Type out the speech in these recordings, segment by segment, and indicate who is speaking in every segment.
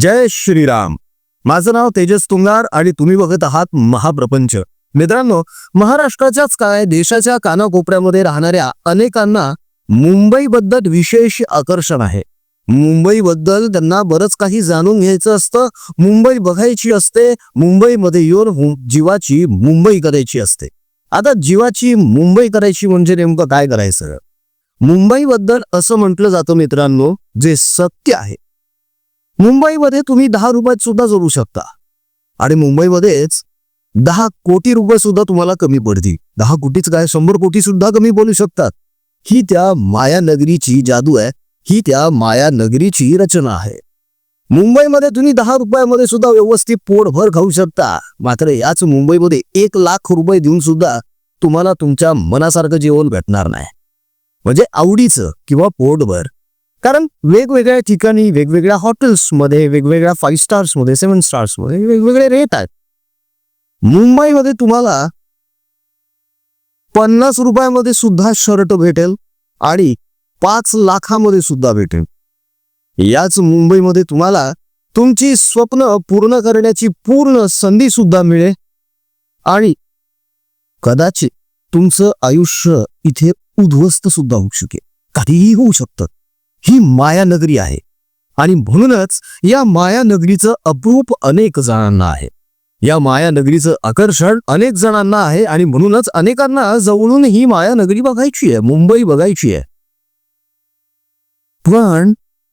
Speaker 1: जय श्रीराम. माझं नाव तेजस तुंगार आणि तुम्ही बघत आहात महाप्रपंच. मित्रांनो महाराष्ट्राच्याच काय देशाच्या कानाकोपऱ्यामध्ये राहणाऱ्या अनेकांना मुंबईबद्दल विशेष आकर्षण आहे. मुंबईबद्दल त्यांना बरंच काही जाणून घ्यायचं असतं. मुंबई बघायची असते मुंबईमध्ये येऊन जीवाची मुंबई करायची असते. आता जीवाची मुंबई करायची म्हणजे नेमकं काय करायचं? मुंबईबद्दल असं म्हटलं जातं मित्रांनो जे सत्य आहे. मुंबईमध्ये तुम्ही दहा रुपयात सुद्धा जोडू शकता. आणि मुंबईमध्येच दहा कोटी रुपये सुद्धा तुम्हाला कमी पडतील. दहा कोटीच काय? शंभर कोटी सुद्धा कमी बोलू शकतात. ही त्या माया नगरीची जादू आहे. ही त्या माया नगरीची रचना आहे. मुंबईमध्ये तुम्ही दहा रुपयामध्ये सुद्धा व्यवस्थित पोटभर खाऊ शकता. मात्र याच मुंबईमध्ये एक लाख रुपये देऊन सुद्धा तुम्हाला तुमच्या मनासारखं जेवण भेटणार नाही. म्हणजे आवडीचं किंवा पोटभर कारण वेगवेगळ्या ठिकाणी वेगवेगळ्या हॉटेल्समध्ये वेगवेगळ्या फाईव्ह स्टार्समध्ये सेवन स्टार्समध्ये वेगवेगळे रेट आहेत. मुंबईमध्ये तुम्हाला पन्नास रुपयामध्ये सुद्धा शर्ट भेटेल आणि पाच लाखामध्ये सुद्धा भेटेल. याच मुंबईमध्ये तुम्हाला तुमची स्वप्न पूर्ण करण्याची पूर्ण संधी सुद्धा मिळेल आणि कदाचित तुमचं आयुष्य इथे उद्ध्वस्त सुद्धा होऊ शकेल. काहीही होऊ शकतं. ही माया नगरी आहे. आणि म्हणूनच या माया नगरीचं अप्रूप अनेक जणांना आहे. या माया नगरीचं आकर्षण अनेक जणांना आहे आणि म्हणूनच अनेकांना जवळून ही माया नगरी बघायची आहे मुंबई बघायची आहे. पण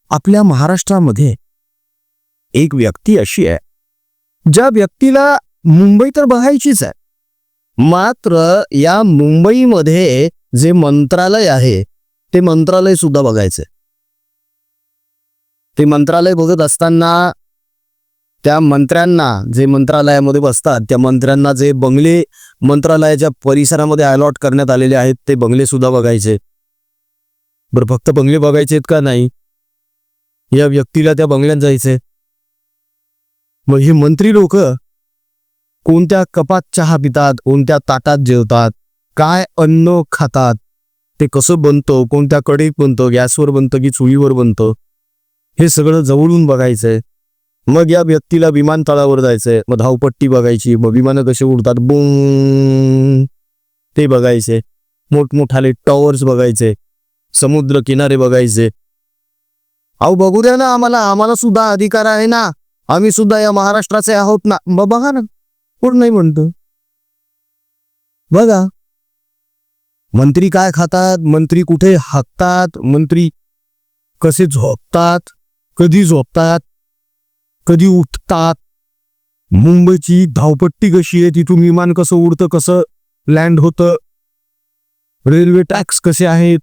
Speaker 1: आपल्या महाराष्ट्रामध्ये एक व्यक्ती अशी आहे ज्या व्यक्तीला मुंबई तर बघायचीच आहे. मात्र या मुंबईमध्ये जे मंत्रालय आहे ते मंत्रालय सुद्धा बघायचंय. ते मंत्रालय बघत असताना त्या मंत्र्यांना जे मंत्रालयामध्ये बसतात त्या मंत्र्यांना जे बंगले मंत्रालयाच्या परिसरामध्ये अलॉट करण्यात आलेले आहेत ते बंगले सुद्धा बघायचे. बरं फक्त बंगले बघायचे आहेत का नाही? या व्यक्तीला त्या बंगल्यात जायचे मग हे मंत्री लोक कोणत्या कपात चहा पितात कोणत्या ताटात जेवतात काय अन्न खातात ते कसं बनतं कोणत्या कढईत बनतं गॅसवर बनतं की चुलीवर बनतं? हे सगळं जवळून बघायचंय. मग या व्यक्तीला विमानतळावर जायचंय. मग धावपट्टी बघायची. मग विमानं कसे उडतात? बुंग ते बघायचे. मोठमोठाले टॉवर्स बघायचे. समुद्र किनारे बघायचे. अहो बघू द्या ना आम्हाला. आम्हाला सुद्धा अधिकार आहे ना. आम्ही सुद्धा या महाराष्ट्राचे आहोत ना. मग बघा ना. कोण नाही म्हणतो? बघा. मंत्री काय खातात? मंत्री कुठे हाकतात? मंत्री कसे झोपतात? कधी झोपतात कधी उठतात. मुंबईची धावपट्टी कशी आहे तिथून विमान कसं उडतं कसं लँड होतं? रेल्वे टॅक्स कसे आहेत?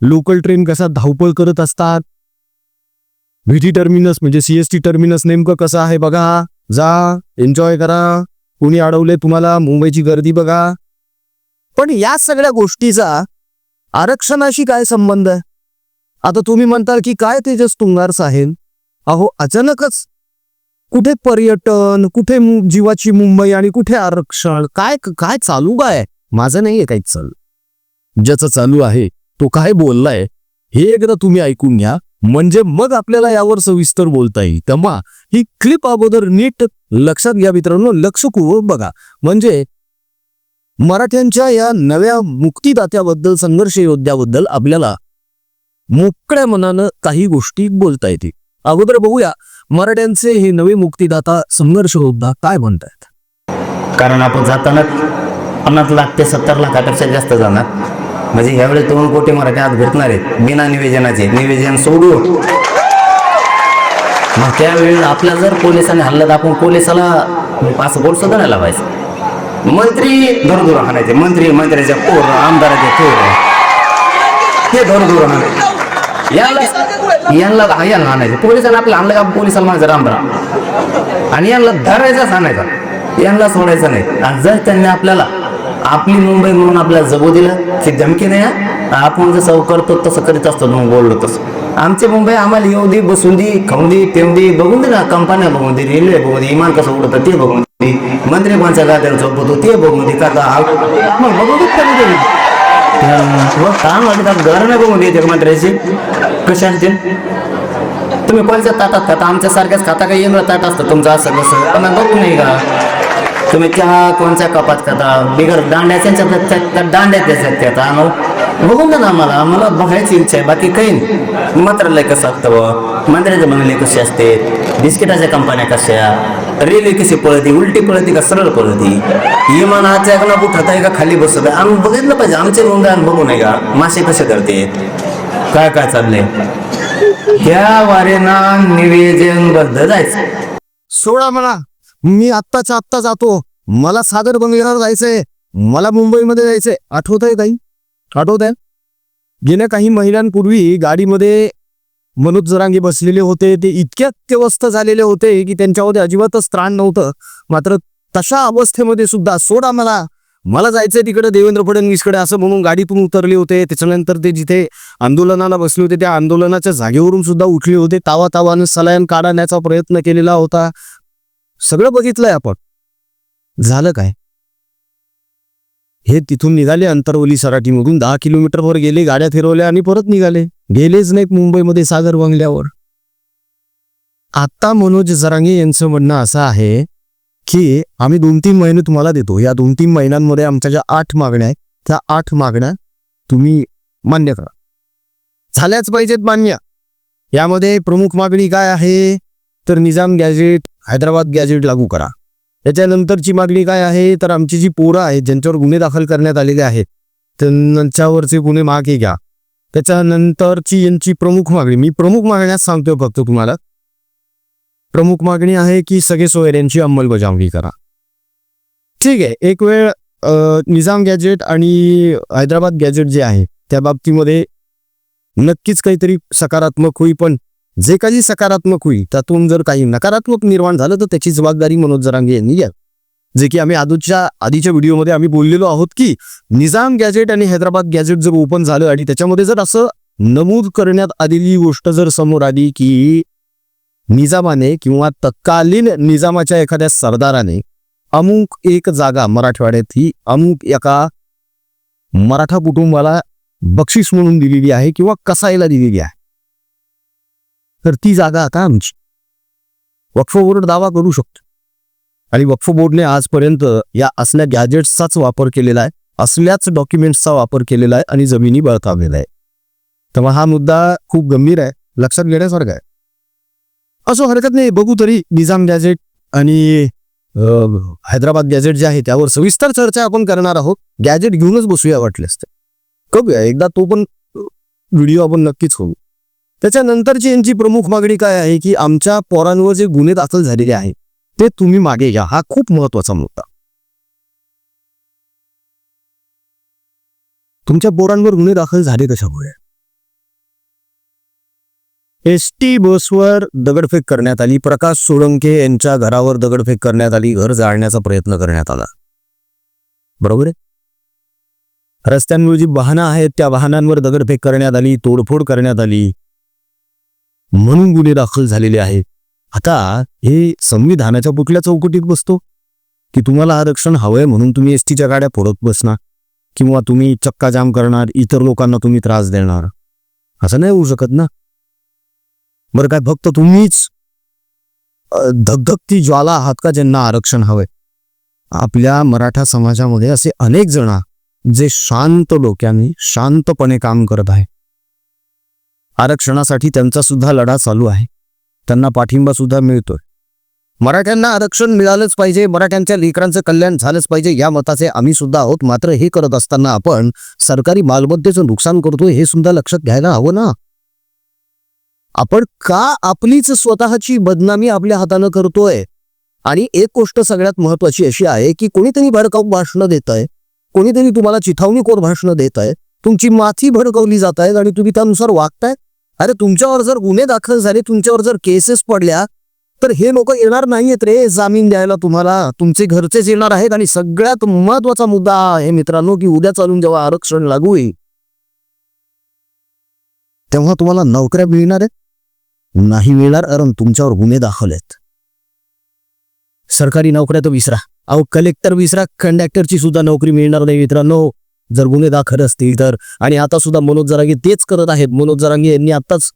Speaker 1: लोकल ट्रेन कसा धावपळ करत असतात? व्हीटी टर्मिनस म्हणजे सीएसटी टर्मिनस नेमकं कसं आहे बघा. जा एन्जॉय करा. कुणी अडवले तुम्हाला मुंबईची गर्दी बघा. पण या सगळ्या गोष्टीचा आरक्षणाशी काय संबंध आहे? आता तुम्ही म्हणताल की काय तेजस तुंगार साहेब? अहो अचानकच. कुठे पर्यटन कुठे जीवाची मुंबई आणि कुठे आरक्षण? काय काय चालू काय माझं नाहीये काहीच चालू. ज्याचं चालू आहे तो काय बोललाय हे एकदा तुम्ही ऐकून घ्या. म्हणजे मग आपल्याला यावर सविस्तर बोलता येईल. तेव्हा ही क्लिप अगोदर नीट लक्षात घ्या मित्रांनो. लक्ष करू हो, बघा. म्हणजे मराठ्यांच्या या नव्या मुक्तीदात्याबद्दल संघर्ष योद्ध्याबद्दल आपल्याला मोकळ्या मनानं काही गोष्टी बोलता येतील. अगोदर बघूया मराठ्यांचे हे नवे मुक्तीदाता संघर्ष योद्धा काय म्हणतायत?
Speaker 2: कारण आपण जाताना पन्नास लाख ते सत्तर लाखापेक्षा जास्त जाणार. म्हणजे ह्यावेळेस दोन कोटी मराठी आज भेटणार आहेत. बिना निवेदनाचे निवेदन सोडून. मग त्यावेळेस आपल्या जर पोलिसांनी हल्ला तर आपण पोलिसाला पासपोर्ट सुद्धा नाही लावायचं. मंत्री धरधुर हाणायचे मंत्री मंत्र्याच्या पोर आमदाराचे पोर. हे धरधुर हाणायचे याला यांना यांना आणायचं. पोलिसांना आपलं आणलं का? पोलिसाला माझं रामराम आणि यांना धरायचाच आणायचा. यांना सोडायचं नाही. आणि जर त्यांनी आपल्याला आपली मुंबई म्हणून आपल्याला जगू दिलं की धमकी नाही आपण जसं करतो तसं करीत असतो मग बोललो तसं. आमची मुंबई आम्हाला येऊ दे बसून दे खाऊन दे पिऊन दे. बघून दे ना कंपन्या बघून दे रेल्वे बघून दे इमान कसं उडतं ते बघून दे. मंत्री कोणच्या गाद्यांसोबत झोपतो ते बघून दे काका. मग बघून दे. कधी काम वाटतं घर नाही बघून देते मंत्र्याची कशा आणतील तुम्ही कोणत्या ताटात खाता? आमच्यासारख्याच खाता का येणार ताट असतं तुमचं असं कसं? पण बघू नाही का? तुम्ही चहा कोणत्या कपात खाता? बिगर दांड्याच्या त्यात- त्या दांड्या त्याच्यात त्यात आणू बघून द्या ना आम्हाला. आम्हाला बघायची इच्छा आहे बाकी काही नाही. लय कसं असतं बुवा मंदिराचे बंगले कसे असते? बिस्किटाच्या कंपन्या कशा? रेल्वे कशी पळते? उलटी पळते का सरळ पळती? विमानाच्या एकला उठत आहे का खाली बसत आहे आम्ही बघितलं पाहिजे. आमचे रुंगान बघू नाही का? मासे कसे करते? काय काय चाललंय? त्या वारेना निवेदनबद्ध जायचं.
Speaker 1: सोडा मला मी आत्ताच आत्ता जातो. मला सागर बंगल्यावर जायचंय. मला मुंबईमध्ये जायचंय. आठवत आहे काही? आठवत आहे गेल्या काही महिन्यांपूर्वी गाडीमध्ये मनोज जरांगे बसलेले होते. ते इतक्या अत्यवस्थ झालेले होते की त्यांच्यामध्ये अजिबातच त्राण नव्हतं. मात्र तशा अवस्थेमध्ये सुद्धा सोडा मला मला जायचंय तिकडे देवेंद्र फडणवीसकडे असं म्हणून गाडीतून उतरले होते. त्याच्यानंतर ते जिथे आंदोलनाला बसले होते त्या आंदोलनाच्या जागेवरून सुद्धा उठले होते. तावा तावानं सलायन काढण्याचा प्रयत्न केलेला होता. सगळं बघितलंय आपण. झालं काय? हे तिथून निघाले अंतरवली सराटीमधून. दहा किलोमीटरवर गेले गाड्या फिरवल्या आणि परत निघाले. गेलेच नाहीत मुंबईमध्ये सागर बंगल्यावर आता मनोज जरांगे यांचं म्हणणं असं आहे की आम्ही दोन तीन महिने तुम्हाला देतो. या दोन तीन महिन्यांमध्ये आमच्या ज्या आठ मागण्या आहेत त्या आठ मागण्या तुम्ही मान्य करा. झाल्याच पाहिजेत मान्य. यामध्ये प्रमुख मागणी काय आहे? तर निजाम गॅजेट हैदराबाद गॅजेट लागू करा. त्याच्यानंतरची मागणी काय आहे? तर आमची जी पोरं आहेत ज्यांच्यावर गुन्हे दाखल करण्यात आलेले आहेत त्यांच्यावरचे गुन्हे मागे घ्या. त्याच्यानंतरची यांची प्रमुख मागणी मी प्रमुख मागण्यास सांगतोय फक्त तुम्हाला. प्रमुख मागणी आहे की सगळे सोयऱ्यांची अंमलबजावणी करा. ठीक आहे एक वेळ निजाम गॅजेट आणि हैदराबाद गॅजेट जे आहे त्या बाबतीमध्ये नक्कीच काहीतरी सकारात्मक होई पण जे काही सकारात्मक होईल त्यातून जर काही नकारात्मक निर्माण झालं तर त्याची जबाबदारी मनोज जरांगे यांनी घ्या जे की आम्ही आजच्या आधीच्या व्हिडिओमध्ये आम्ही बोललेलो आहोत की निजाम गॅजेट आणि हैदराबाद गॅजेट जर ओपन झालं आणि त्याच्यामध्ये जर असं नमूद करण्यात आलेली गोष्ट जर समोर आली की निजामाने किंवा तत्कालीन निजामाच्या एखाद्या सरदाराने अमुक एक जागा मराठवाड्यात ही अमुक एका मराठा कुटुंबाला बक्षीस म्हणून दिलेली आहे किंवा कसायला दिलेली आहे तर ती जागा आता आमची. वक्फ बोर्ड दावा करू शकतो. आणि वक्फ बोर्डने आजपर्यंत या असल्या गॅजेट्सचाच वापर केलेला आहे असल्याच डॉक्युमेंट्सचा वापर केलेला आहे आणि जमिनी बळकावलेला आहे तेव्हा हा मुद्दा खूप गंभीर आहे लक्षात घेण्यासारखा आहे. असं हरकत नाही बघू तरी निजाम गॅजेट आणि हैदराबाद गॅजेट जे आहे त्यावर सविस्तर चर्चा आपण करणार आहोत. गॅजेट घेऊनच बसूया वाटल्यास ते करूया एकदा तो पण व्हिडिओ आपण नक्कीच करू त्याच्यानंतरची यांची प्रमुख मागणी काय आहे की आमच्या पोरांवर जे गुन्हे दाखल झालेले आहेत ते तुम्ही मागे घ्या. हा खूप महत्त्वाचा मुद्दा. तुमच्या पोरांवर गुन्हे दाखल झाले कशामुळे? एस टी बसवर दगडफेक करण्यात आली. प्रकाश सोळंके यांच्या घरावर दगडफेक करण्यात आली. घर जाळण्याचा प्रयत्न करण्यात आला. बरोबर आहे? रस्त्यांवर जी वाहनं आहेत त्या वाहनांवर दगडफेक करण्यात आली तोडफोड करण्यात आली. म्हणून गुन्हे दाखल झालेले आहेत. आता हे संविधानाच्या कुठल्या चौकटीत बसतो? की तुम्हाला आरक्षण हवंय म्हणून तुम्ही एस टीच्या गाड्या फोडत बसणार? किंवा तुम्ही चक्का जाम करणार इतर लोकांना तुम्ही त्रास देणार? असं नाही होऊ शकत ना? बरं काय फक्त तुम्हीच धगधगती ज्वाला आहात का ज्यांना आरक्षण हवंय? आपल्या मराठा समाजामध्ये असे अनेक जण जे शांत डोक्याने शांतपणे काम करत आहे आरक्षणासाठी त्यांचा सुद्धा लढा चालू आहे. त्यांना पाठिंबा सुद्धा मिळतोय. मराठ्यांना आरक्षण मिळालंच पाहिजे मराठ्यांच्या लेकरांचं कल्याण झालंच पाहिजे या मताचे आम्ही सुद्धा आहोत. मात्र हे करत असताना आपण सरकारी मालमत्तेचं नुकसान करतोय हे सुद्धा लक्षात घ्यायला हवं ना? आपण का आपलीच स्वतःची बदनामी आपल्या हातानं करतोय? आणि एक गोष्ट सगळ्यात महत्वाची अशी आहे की कोणीतरी भडकाऊ भाषणं देत आहे कोणीतरी तुम्हाला चिथावणीखोर भाषणं देत आहे तुमची माथी भडकवली जात आहेत आणि तुम्ही त्यानुसार वागताय अरे तुमच्यावर जर गुन्हे दाखल झाले तुमच्यावर जर केसेस पडल्या तर हे लोक येणार नाहीयेत रे जामीन द्यायला तुम्हाला. तुमचे घरचेच येणार आहेत आणि सगळ्यात महत्त्वाचा मुद्दा आहे मित्रांनो की उद्या चालून जेव्हा आरक्षण लागू होईल तेव्हा तुम्हाला नोकऱ्या मिळणार आहेत. नाही मिळणार कारण तुमच्यावर गुन्हे दाखल आहेत. सरकारी नोकऱ्या तर विसरा. अहो कलेक्टर विसरा कंडक्टरची सुद्धा नोकरी मिळणार नाही मित्रांनो. जर गुन्हे दाखल असतील तर. आणि आता सुद्धा मनोज जरांगे तेच करत आहेत. मनोज जरांगे यांनी आताच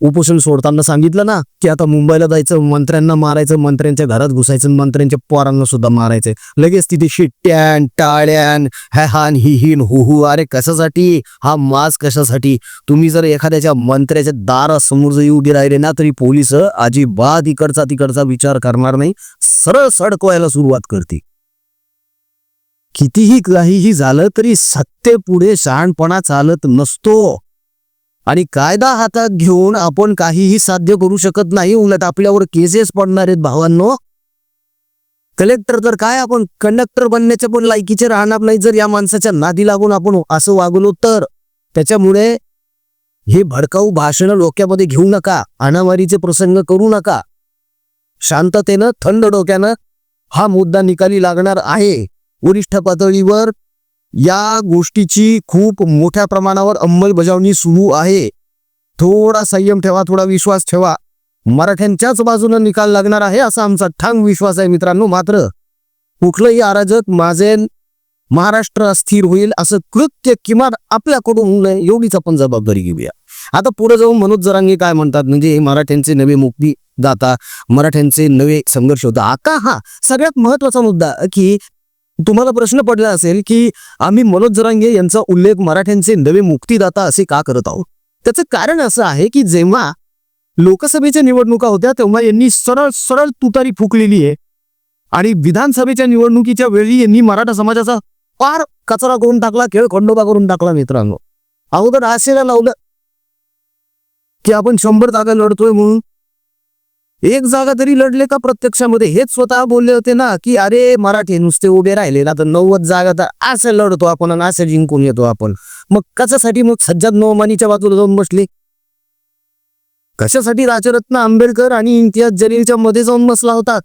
Speaker 1: उपोषण सोडताना सांगितलं ना की आता मुंबईला जायचं मंत्र्यांना मारायचं मंत्र्यांच्या घरात घुसायचं मंत्र्यांच्या पोरांना सुद्धा मारायचं लगेच तिथे शिट्ट्यान टाळ्यान हॅ हान हि हिन हु हु अरे कशासाठी? हा मास्क कशासाठी? तुम्ही जर एखाद्याच्या मंत्र्याच्या दारासमोर जर उभी राहिले ना तरी पोलीस अजिबात इकडचा तिकडचा विचार करणार नाही. सरळ सडकवायला सुरुवात करते कितीही काहीही झालं तरी सत्तेपुढे शहाणपणा चालत नसतो. आणि कायदा हातात घेऊन आपण काहीही साध्य करू शकत नाही उलट आपल्यावर केसेस पडणार आहेत भावांनो. कलेक्टर तर काय आपण कंडक्टर बनण्याच्या पण लायकीचे राहणार नाही जर या माणसाच्या नादी लागून आपण असं वागलो तर. त्याच्यामुळे हे भडकाऊ भाषण डोक्यामध्ये घेऊ नका अनामारीचे प्रसंग करू नका. शांततेनं थंड डोक्यानं हा मुद्दा निकाली लागणार आहे. वरिष्ठ पातळीवर या गोष्टीची खूप मोठ्या प्रमाणावर अंमलबजावणी सुरू आहे. थोडा संयम ठेवा थोडा विश्वास ठेवा. मराठ्यांच्याच बाजूनं निकाल लागणार आहे असा आमचा ठांग विश्वास आहे मित्रांनो. मात्र कुठलंही अराजक माझे महाराष्ट्र अस्थिर होईल असं कृत्य किमान आपल्याकडून होऊ नये एवढीच आपण जबाबदारी घेऊया. आता पुढे जाऊन मनोज जरांगे काय म्हणतात? म्हणजे हे मराठ्यांचे नवे मुक्ती दाता मराठ्यांचे नवे संघर्ष होता आका हा सगळ्यात महत्त्वाचा मुद्दा की तुम्हाला प्रश्न पडला असेल की आम्ही मनोज जरांगे यांचा उल्लेख मराठ्यांचे नवे मुक्तीदाता असे का करत आहोत? त्याचं कारण असं आहे की जेव्हा लोकसभेच्या निवडणुका होत्या तेव्हा यांनी सरळ सरळ तुतारी फुकलेली आहे. आणि विधानसभेच्या निवडणुकीच्या वेळी यांनी मराठा समाजाचा फार कचरा करून टाकला खेळ खंडोबा करून टाकला मित्रांनो. अगोदर आशेला लावलं की आपण शंभर जागा लढतोय म्हणून एक जागा तरी लढले का प्रत्यक्षामध्ये? हेच स्वतः बोलले होते ना की अरे मराठी नुसते उभे राहिले ना तर नव्वद जागा तर असं लढतो आपण आणि असं जिंकून येतो आपण. मग कशासाठी मग सज्जाद नोमानीच्या बाजूला जाऊन बसले? कशासाठी राजरत्न आंबेडकर आणि इम्तियाज जलीलच्या मध्ये जाऊन बसला होता?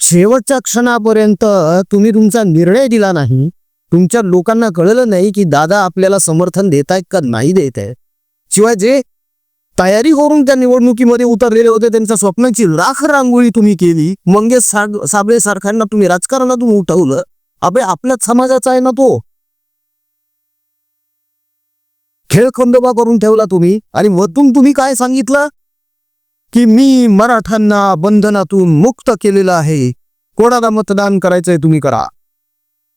Speaker 1: शेवटच्या क्षणापर्यंत तुम्ही तुमचा निर्णय दिला नाही. तुमच्या लोकांना कळलं नाही की दादा आपल्याला समर्थन देत का नाही देत आहे शिवाय जे तयारी करून त्या निवडणुकीमध्ये उतरलेले होते. त्यांच्या स्वप्नांची राख रांगोळी तुम्ही केली. मंगेश साग साबळे सारख्यांना तुम्ही राजकारणातून उठवलं. अबे आपल्याच समाजाचा आहे ना तो. खेळ खंडोबा करून ठेवला तुम्ही. आणि वतून तुम्ही काय सांगितलं? की मी मराठ्यांना बंधनातून मुक्त केलेलं आहे. कोणाला मतदान करायचंय तुम्ही करा.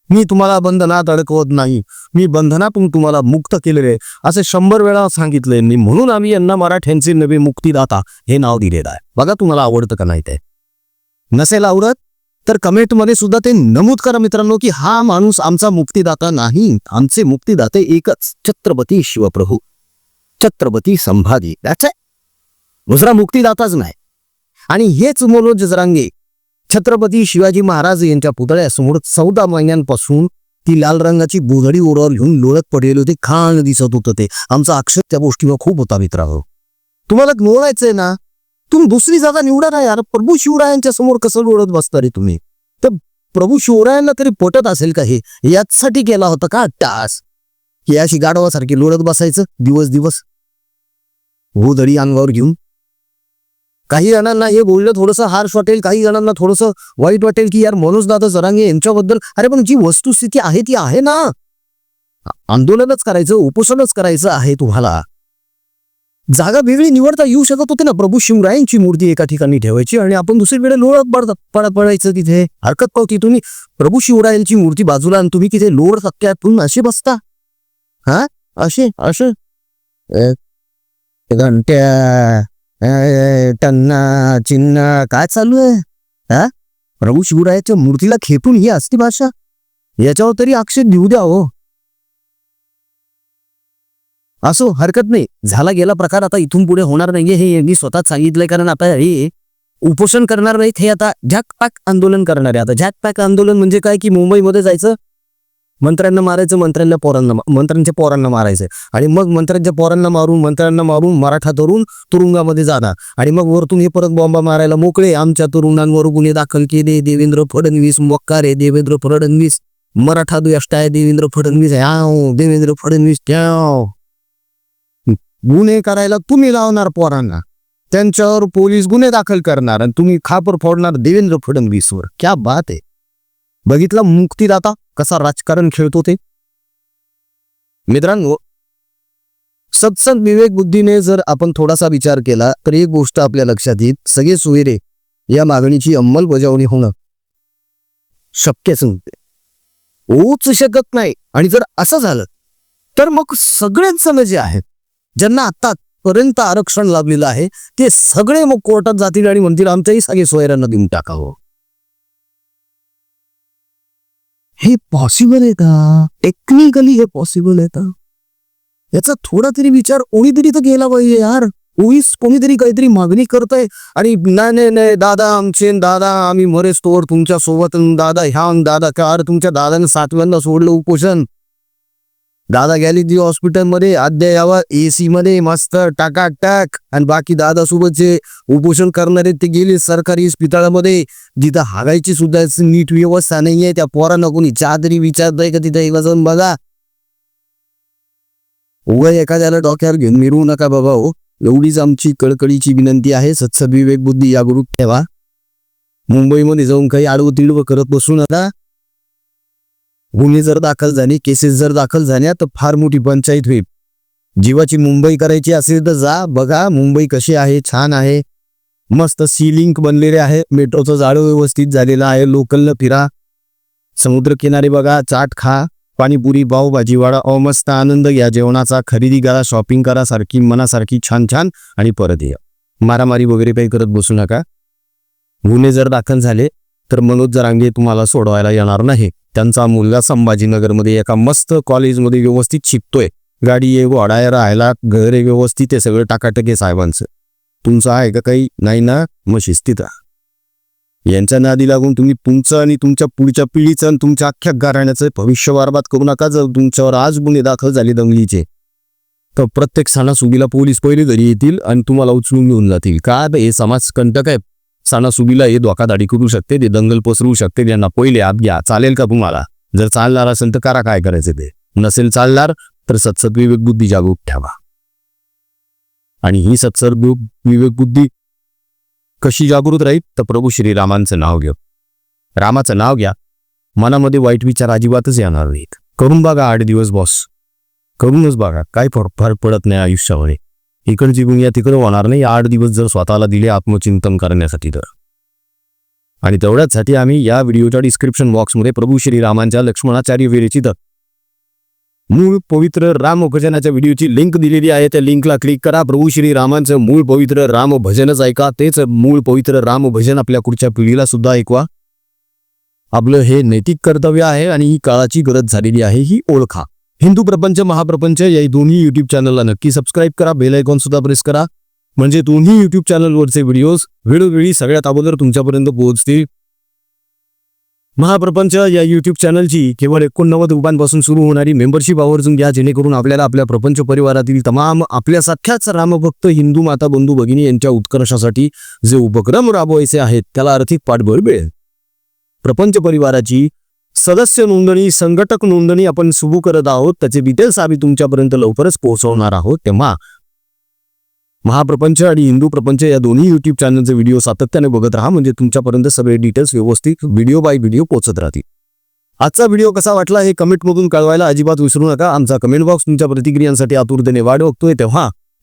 Speaker 1: मी तुम्हाला बंधनात अडकवत नाही. मी बंधनातून तुम्हाला मुक्त केलेले. आहे असे शंभर वेळा सांगितले मी. म्हणून आम्ही यांना मराठ्यांचे नवे मुक्तीदाता हे नाव दिलेलं आहे. बघा तुम्हाला आवडतं का नाही ते. नसेल आवडत तर कमेंटमध्ये सुद्धा ते नमूद करा मित्रांनो की हा माणूस आमचा मुक्तीदाता नाही. आमचे मुक्तीदाते एकच छत्रपती शिवप्रभू. छत्रपती संभाजी. त्याच दुसरा मुक्तीदाताच नाही. आणि हेच मनोज जरांगे छत्रपती शिवाजी महाराज यांच्या पुतळ्यासमोर चौदा महिन्यांपासून ती लाल रंगाची बुधडी ओरावर घेऊन लोळत पडलेली होती. खाण दिसत होतं ते. आमचा अक्षर त्या गोष्टीवर खूप होता मित्रांनो हो. तुम्हाला लोळायचंय ना? तुम्ही दुसरी जागा निवडा ना यार. प्रभू शिवरायांच्या समोर कसं लोळत बसता रे तुम्ही? तर प्रभू शिवरायांना तरी पटत असेल का हे? याचसाठी केला होता का टास की अशी गाढवासारखी लोळत बसायचं दिवस दिवस भूदडी अंगावर घेऊन काही जणांना हे बोललं थोडंसं हार्श वाटेल काही जणांना थोडंसं वाईट वाटेल की यार मनोज दादा जरांगे यांच्याबद्दल अरे पण जी वस्तुस्थिती आहे ती आहे ना. आंदोलनच करायचं उपोषणच करायचं आहे तुम्हाला. जागा वेगळी निवडता येऊ शकत होते ना प्रभू शिवरायांची मूर्ती एका ठिकाणी ठेवायची आणि आपण दुसरीकडे लोळत पडत पड पडायचं तिथे. हरकत पावती तुम्ही प्रभू शिवरायांची मूर्ती बाजूला आणि तुम्ही तिथे लोळ सत्यातून असे बसता. हा? असे असे. घंट्या. टन्ना चिन्ना काय चालू आहे? हा? प्रभू शिवरायाच्या मूर्तीला खेपून ही असती भाषा? याच्यावर तरी आक्षेप देऊ द्या हो. असो हरकत नाही. झाला गेला प्रकार आता इथून पुढे होणार नाहीये हे यांनी स्वतःच सांगितलंय कारण आता हे उपोषण करणार नाहीत हे आता झॅकपॅक आंदोलन करणार आहे. आता झॅकपॅक आंदोलन म्हणजे काय की मुंबईमध्ये जायचं मंत्र्यांना मारायचं मंत्र्यांना पोरांना मंत्र्यांच्या पोरांना मारायचं. आणि मग मंत्र्यांच्या पोरांना मारून मंत्र्यांना मारून मराठा तरुण तुरुंगामध्ये जाणार. आणि मग वरतून हे परत बॉम्बा मारायला मोकळे आमच्या तरुणांवर गुन्हे दाखल केले. देवेंद्र फडणवीस मोक्कारे देवेंद्र फडणवीस मराठा दुष्ट आहे देवेंद्र फडणवीस ह्याव देवेंद्र फडणवीस ट्याव गुन्हे करायला तुम्ही लावणार पोरांना. त्यांच्यावर पोलीस गुन्हे दाखल करणार आणि तुम्ही खापर फोडणार देवेंद्र फडणवीसवर. क्या बात आहे. बघितला मुक्तीदाता कसा राजकारण खेळतो ते? मित्रांनो सत्संग विवेक बुद्धीने जर आपण थोडासा विचार केला तर एक गोष्ट आपल्या लक्षात येईल. सगळे सोयरे या मागणीची अंमलबजावणी होणं शक्यच नव्हते. होऊच शकत नाही. आणि जर असं झालं तर मग सगळेच जण जे आहेत ज्यांना आतापर्यंत आरक्षण लाभलेलं आहे ते सगळे मग कोर्टात जातील आणि म्हणतील आमच्याही सगळे सोयऱ्यांना देऊन टाकावं. हे पॉसिबल आहे का? टेक्निकली हे पॉसिबल आहे का? याचा थोडा तरी विचार कोणीतरी तर केला पाहिजे यार. उगीच कोणीतरी काहीतरी मागणी करतंय. आणि नाही नाही नाही दादा आमचे दादा आम्ही मरेच तोवर तुमच्यासोबत दादा ह्या दादा का अरे तुमच्या दादाने सातव्यांदा सोडलं उपोषण. दादा गेली ती हॉस्पिटलमध्ये अद्यायावा एसी मध्ये मस्त टाका टाक आणि बाकी दादा सोबतचे उपोषण करणारे ते गेले सरकारी इस्पितळामध्ये जिथं हागायची सुद्धा नीट व्यवस्था नाहीये त्या पोरांना कोणी चहा तरी का तिथं? एकदा जाऊन बघा. उगा एखाद्याला डोक्यावर घेऊन मिरवू नका बाबा हो. एवढीच आमची कळकळीची विनंती आहे सत्सद्विवेक बुद्धी जागरूक ठेवा. मुंबईमध्ये जाऊन काही आडवं तिडवं करत बसू नका. गुन्हे जर दाखल झाले केसेस जर दाखल झाल्या तर फार मोठी पंचायत होईल. जीवाची मुंबई करायची असेल तर जा बघा मुंबई कशी आहे छान आहे. मस्त सी लिंक बनलेले आहे मेट्रोचं जाळं व्यवस्थित झालेलं आहे लोकलनं फिरा. समुद्रकिनारी बघा चाट खा. पाणीपुरी पावभाजी भाजीवाडा अ मस्त आनंद घ्या. जेवणाचा खरेदी करा शॉपिंग करा सारखी मनासारखी छान छान आणि परत या. मारामारी वगैरे काही करत बसू नका. गुन्हे जर दाखल झाले तर मनोज जरांगे तुम्हाला सोडवायला येणार नाही. त्यांचा मुलगा संभाजीनगरमध्ये एका मस्त कॉलेजमध्ये व्यवस्थित शिकतोय. गाडी आहे वाडा राहायला घर आहे व्यवस्थित आहे सगळं टाकाटक आहे साहेबांचं. तुमचं आहे का काही? नाही ना? मग शिस्तीत राहा. यांच्या नादी लागून तुम्ही तुमचं आणि तुमच्या पुढच्या पिढीचं आणि तुमच्या अख्ख्या घराण्याचं भविष्य बरबाद करू नका जर तुमच्यावर आज गुन्हे दाखल झाले दंगलीचे. तर प्रत्येक सणासुदीला पोलीस पहिले घरी येतील आणि तुम्हाला उचलून घेऊन जातील. का हे समाज कंटक आहे. सणासुदीला हे धोकादाडी करू शकते ते दंगल पसरवू शकते त्यांना पहिले आत घ्या. चालेल का तुम्हाला? जर चालणार असेल तर करा काय करायचं ते? नसेल चालणार तर सत्सद विवेक बुद्धी जागरूक ठेवा. आणि ही सत्सद विवेक बुद्धी कशी जागृत राहील? तर प्रभू श्रीरामांचं नाव घ्या रामाचं नाव घ्या. मनामध्ये वाईट विचार अजिबातच येणार नाहीत. करून बघा आठ दिवस बॉस करूनच बघा काय फरक फरक पडत नाही आयुष्यामध्ये. इकडची दुनिया तिकडं होणार नाही. आठ दिवस जर स्वतःला दिले आत्मचिंतन करण्यासाठी तर. आणि तेवढ्याचसाठी आम्ही या व्हिडिओच्या डिस्क्रिप्शन बॉक्समध्ये प्रभू श्रीरामांच्या लक्ष्मणाचार्य विरचित मूळ पवित्र राम भजनाच्या व्हिडिओची लिंक दिलेली आहे. त्या लिंकला क्लिक करा. प्रभू श्रीरामांचं मूळ पवित्र राम भजनच ऐका. तेच मूळ पवित्र राम भजन आपल्या पुढच्या पिढीला सुद्धा ऐकवा. आपलं हे नैतिक कर्तव्य आहे आणि ही काळाची गरज झालेली आहे. ही ओळखा. हिंदू प्रपंच महाप्रपंच या दोन्ही युट्यूब चॅनलला नक्की सबस्क्राईब करा बेल आयकॉन सुद्धा प्रेस करा. म्हणजे दोन्ही युट्यूब चॅनलवरचे व्हिडिओज वेळोवेळी सगळ्यात अगोदर तुमच्यापर्यंत पोहोचतील. महाप्रपंच या युट्यूब चॅनलची केवळ एकोणनव्वद रुपयांपासून सुरू होणारी मेंबरशिप आवर्जून घ्या जेणेकरून आपल्याला आपल्या प्रपंच परिवारातील तमाम आपल्यासारख्याच रामभक्त हिंदू माता बंधू भगिनी यांच्या उत्कर्षासाठी जे उपक्रम राबवायचे आहेत त्याला आर्थिक पाठबळ मिळेल. प्रपंच परिवाराची सदस्य नोंदणी संघटक नोंदणी आपण सुरू करत आहोत. त्याचे डिटेल्स आम्ही तुमच्यापर्यंत लवकरच पोहोचवणार आहोत. तेव्हा महाप्रपंच आणि हिंदू प्रपंच या दोन्ही युट्यूब चॅनलचे व्हिडिओ सातत्याने बघत राहा. म्हणजे तुमच्यापर्यंत सगळे डिटेल्स व्यवस्थित व्हिडिओ बाय व्हिडिओ पोहोचत राहतील. आजचा व्हिडिओ कसा वाटला हे कमेंटमधून कळवायला अजिबात विसरू नका. आमचा कमेंट बॉक्स तुमच्या प्रतिक्रियांसाठी आतुरतेने वाढ बघतोय. तेव्हा